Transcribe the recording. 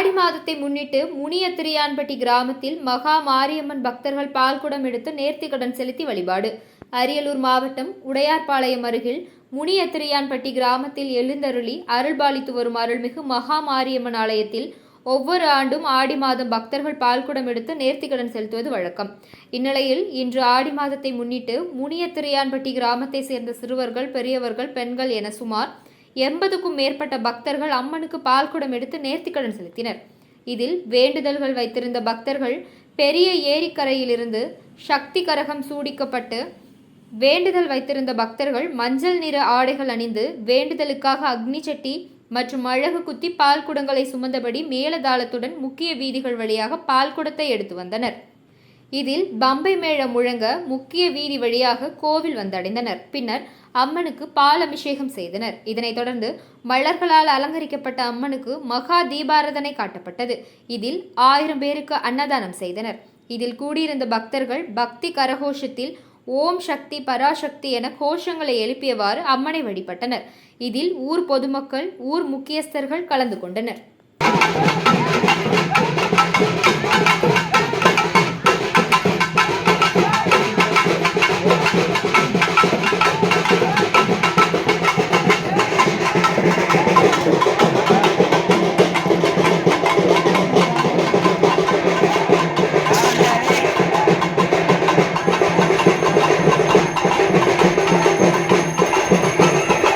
முன்னிட்டு முனியத்திரியான்பட்டி கிராமத்தில் மகா மாரியம்மன் பக்தர்கள் பால்குடம் எடுத்து நேர்த்திக்கடன் செலுத்தி வழிபாடு. அரியலூர் மாவட்டம் உடையார்பாளையம் அருகில் முனியத்திரியான்பட்டி கிராமத்தில் எழுந்தருளி அருள்பாலித்து வரும் அருள்மிகு மகா மாரியம்மன் ஆலயத்தில் ஒவ்வொரு ஆண்டும் ஆடி மாதம் பக்தர்கள் பால்குடம் எடுத்து நேர்த்திக்கடன் செலுத்துவது வழக்கம். இந்நிலையில் இன்று ஆடி மாதத்தை முன்னிட்டு முனியத்திரையான்பட்டி கிராமத்தை சேர்ந்த சிறுவர்கள் பெரியவர்கள் பெண்கள் என சுமார் எண்பதுக்கும் மேற்பட்ட பக்தர்கள் அம்மனுக்கு பால்குடம் எடுத்து நேர்த்திக்கடன் செலுத்தினர். இதில் வேண்டுதல்கள் வைத்திருந்த பக்தர்கள் பெரிய ஏரிக்கரையிலிருந்து சக்தி கரகம் சூடிக்கப்பட்டு வேண்டுதல் வைத்திருந்த பக்தர்கள் மஞ்சள் நிற ஆடைகள் அணிந்து வேண்டுதலுக்காக அக்னி சட்டி மற்றும் அழகு குத்தி பால் குடங்களை சுமந்தபடி மேலதாளத்துடன் முக்கிய வீதிகள் வழியாக பால் குடத்தை எடுத்து வந்தனர். இதில் பம்பை மேளம் முழங்க முக்கிய வீதி வழியாக கோவில் வந்தடைந்தனர். பின்னர் அம்மனுக்கு பால் அபிஷேகம் செய்தனர். இதனைத் தொடர்ந்து மலர்களால் அலங்கரிக்கப்பட்ட அம்மனுக்கு மகா தீபாரதனை காட்டப்பட்டது. இதில் ஆயிரம் பேருக்கு அன்னதானம் செய்தனர். இதில் கூடியிருந்த பக்தர்கள் பக்தி கரகோஷத்தில் ஓம் சக்தி பராசக்தி என கோஷங்களை எழுப்பியவாறு அம்மனை வழிபட்டனர். இதில் ஊர் பொதுமக்கள் ஊர் முக்கியஸ்தர்கள் கலந்து கொண்டனர்.